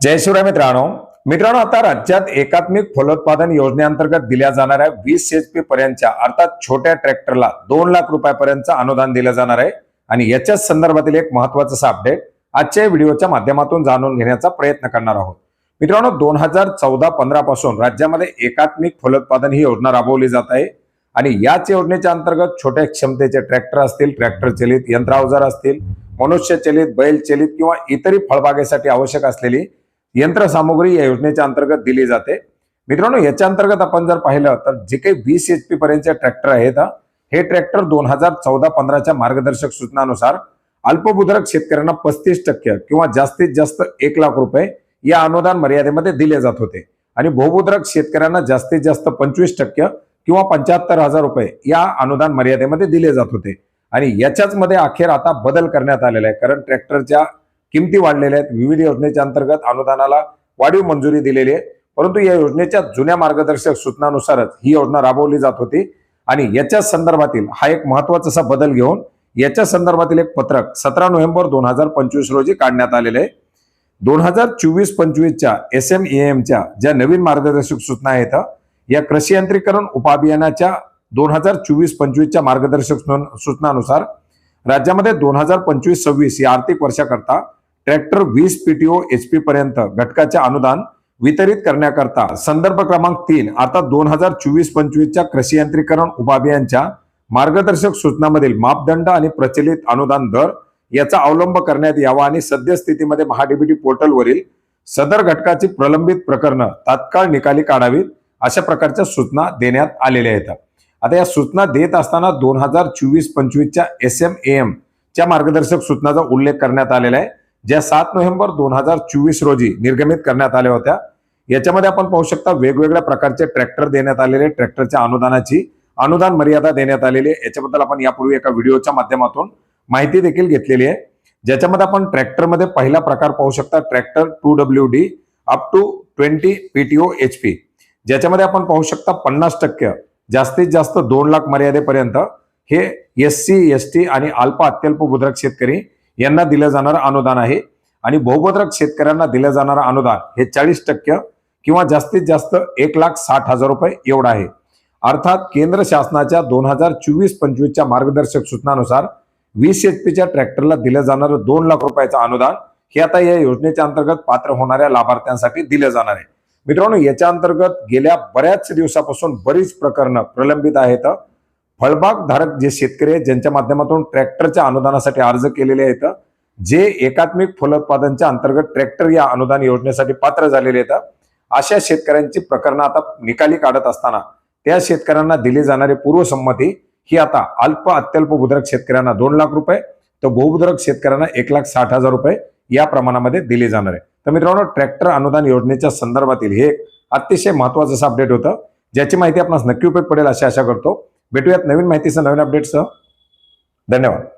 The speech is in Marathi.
जय शिवराय मित्रांनो. मित्रांनो आता राज्यात एकात्मिक फलोत्पादन योजनेअंतर्गत दिल्या जाणाऱ्या वीस एच पी पर्यंतच्या अर्थात छोट्या ट्रॅक्टरला दोन लाख रुपयापर्यंतचं अनुदान दिलं जाणार आहे. आणि याच्याच संदर्भातील एक महत्वाचं असं अपडेट आजच्या व्हिडिओच्या माध्यमातून जाणून घेण्याचा प्रयत्न करणार आहोत. मित्रांनो दोन हजार चौदा पंधरा पासून राज्यामध्ये एकात्मिक फलोत्पादन ही योजना राबवली जात आहे. आणि याच योजनेच्या अंतर्गत छोट्या क्षमतेचे ट्रॅक्टर असतील ट्रॅक्टर चलित यंत्रावजार असतील मनुष्य चलित बैल चलित किंवा इतरही फळबागेसाठी आवश्यक असलेली यंत्रसामुग्री या योजनेच्या अंतर्गत दिली जाते. मित्रांनो याच्या अंतर्गत आपण जर पाहिलं तर जे काही वीस एच पी पर्यंतचे ट्रॅक्टर आहेत हे ट्रॅक्टर दोन हजार चौदा पंधराच्या मार्गदर्शक सूचनानुसार अल्पभूधारक शेतकऱ्यांना पस्तीस टक्के किंवा जास्तीत जास्त एक लाख रुपये या अनुदान मर्यादेमध्ये दिले जात होते. आणि बहुभूधारक शेतकऱ्यांना जास्तीत जास्त पंचवीस टक्के किंवा पंच्याहत्तर हजार रुपये या अनुदान मर्यादेमध्ये दिले जात होते. आणि याच्याच मध्ये अखेर आता बदल करण्यात आलेला आहे कारण ट्रॅक्टरच्या किमती वाढलेल्या आहेत. विविध योजनेच्या अंतर्गत अनुदानाला वाढीव मंजुरी दिलेली आहे. परंतु या योजनेच्या जुन्या मार्गदर्शक सूचनानुसारच ही योजना राबवली जात होती. आणि याच्या संदर्भातील हा एक महत्त्वाचा असा बदल घेऊन याच्या संदर्भातील एक पत्रक सतरा नोव्हेंबर दोन हजार पंचवीस रोजी काढण्यात आलेले आहे. दोन हजार चोवीस पंचवीसच्या एस एम एमच्या ज्या नवीन मार्गदर्शक सूचना आहेत या कृषी यंत्रीकरण उपअभियानाच्या दोन हजार चोवीस पंचवीसच्या मार्गदर्शक सूचनानुसार राज्यामध्ये दोन हजार पंचवीस सव्वीस या आर्थिक वर्षाकरता ट्रॅक्टर वीस पीटीओ एच पी पर्यंत घटकाचे अनुदान वितरित करण्याकरता संदर्भ क्रमांक तीन आता दोन हजार चोवीस पंचवीसच्या कृषी यंत्रीकरण उपअभियानच्या मार्गदर्शक सूचनामधील मापदंड आणि प्रचलित अनुदान दर याचा अवलंब करण्यात यावा आणि सद्यस्थितीमध्ये महाडीबीटी पोर्टलवरील सदर घटकाची प्रलंबित प्रकरणं तात्काळ निकाली काढावीत अशा प्रकारच्या सूचना देण्यात आलेल्या आहेत. आता या सूचना देत असताना दोन हजार चोवीस पंचवीसच्या एस एम एम च्या मार्गदर्शक सूचनाचा उल्लेख करण्यात आलेला आहे. ज्या सात नोव्हेंबर दोन हजार चोवीस रोजी निर्गमित करण्यात आल्या होत्या याच्यामध्ये आपण पाहू शकता वेगवेगळ्या प्रकारचे ट्रॅक्टर देण्यात आलेले ट्रॅक्टरच्या अनुदानाची अनुदान मर्यादा देण्यात आलेली आहे. याच्याबद्दल आपण यापूर्वी एका व्हिडिओच्या माध्यमातून माहिती देखील घेतलेली आहे. ज्याच्यामध्ये आपण ट्रॅक्टरमध्ये पहिला प्रकार पाहू शकता tractor two W D up to twenty PTO H P ज्याच्यामध्ये आपण पाहू शकता पन्नास टक्के जास्तीत जास्त दोन लाख मर्यादेपर्यंत हे एस सी एस टी आणि अल्प अत्यल्प भूद्रक शेतकरी यांना दिलं जाणारं अनुदान आहे. आणि बहुपत्रक शेतकऱ्यांना दिलं जाणारं अनुदान हे चाळीस टक्के किंवा जास्तीत जास्त एक लाख साठ हजार रुपये एवढं आहे. अर्थात केंद्र शासनाच्या दोन हजार चोवीस पंचवीसच्या मार्गदर्शक सूचनानुसार वीस एचपीच्या ट्रॅक्टरला दिलं जाणारं दोन लाख रुपयाचं अनुदान हे आता या योजनेच्या अंतर्गत पात्र होणाऱ्या लाभार्थ्यांसाठी दिलं जाणार आहे. मित्रांनो याच्या अंतर्गत गेल्या बऱ्याच दिवसापासून बरीच प्रकरणं प्रलंबित आहेत. फळबाग धारक जे शेतकरी आहेत ज्यांच्या माध्यमातून ट्रॅक्टरच्या अनुदानासाठी अर्ज केलेले आहेत जे एकात्मिक फलोत्पादनच्या अंतर्गत ट्रॅक्टर या अनुदान योजनेसाठी पात्र झालेले आहेत अशा शेतकऱ्यांची प्रकरणं आता निकाली काढत असताना त्या शेतकऱ्यांना दिली जाणारी पूर्वसंमती ही आता अल्प अत्यल्प भूधारक शेतकऱ्यांना दोन लाख रुपये तर बहुभूधारक शेतकऱ्यांना एक लाख साठ हजार रुपये या प्रमाणामध्ये दिले जाणार आहे. तर मित्रांनो ट्रॅक्टर अनुदान योजनेच्या संदर्भातील हे एक अतिशय महत्वाचं असं अपडेट होतं ज्याची माहिती आपणास नक्की उपयोग पडेल अशी आशा करतो. भेटूयात नवीन माहितीसह नवीन अपडेटसह धन्यवाद.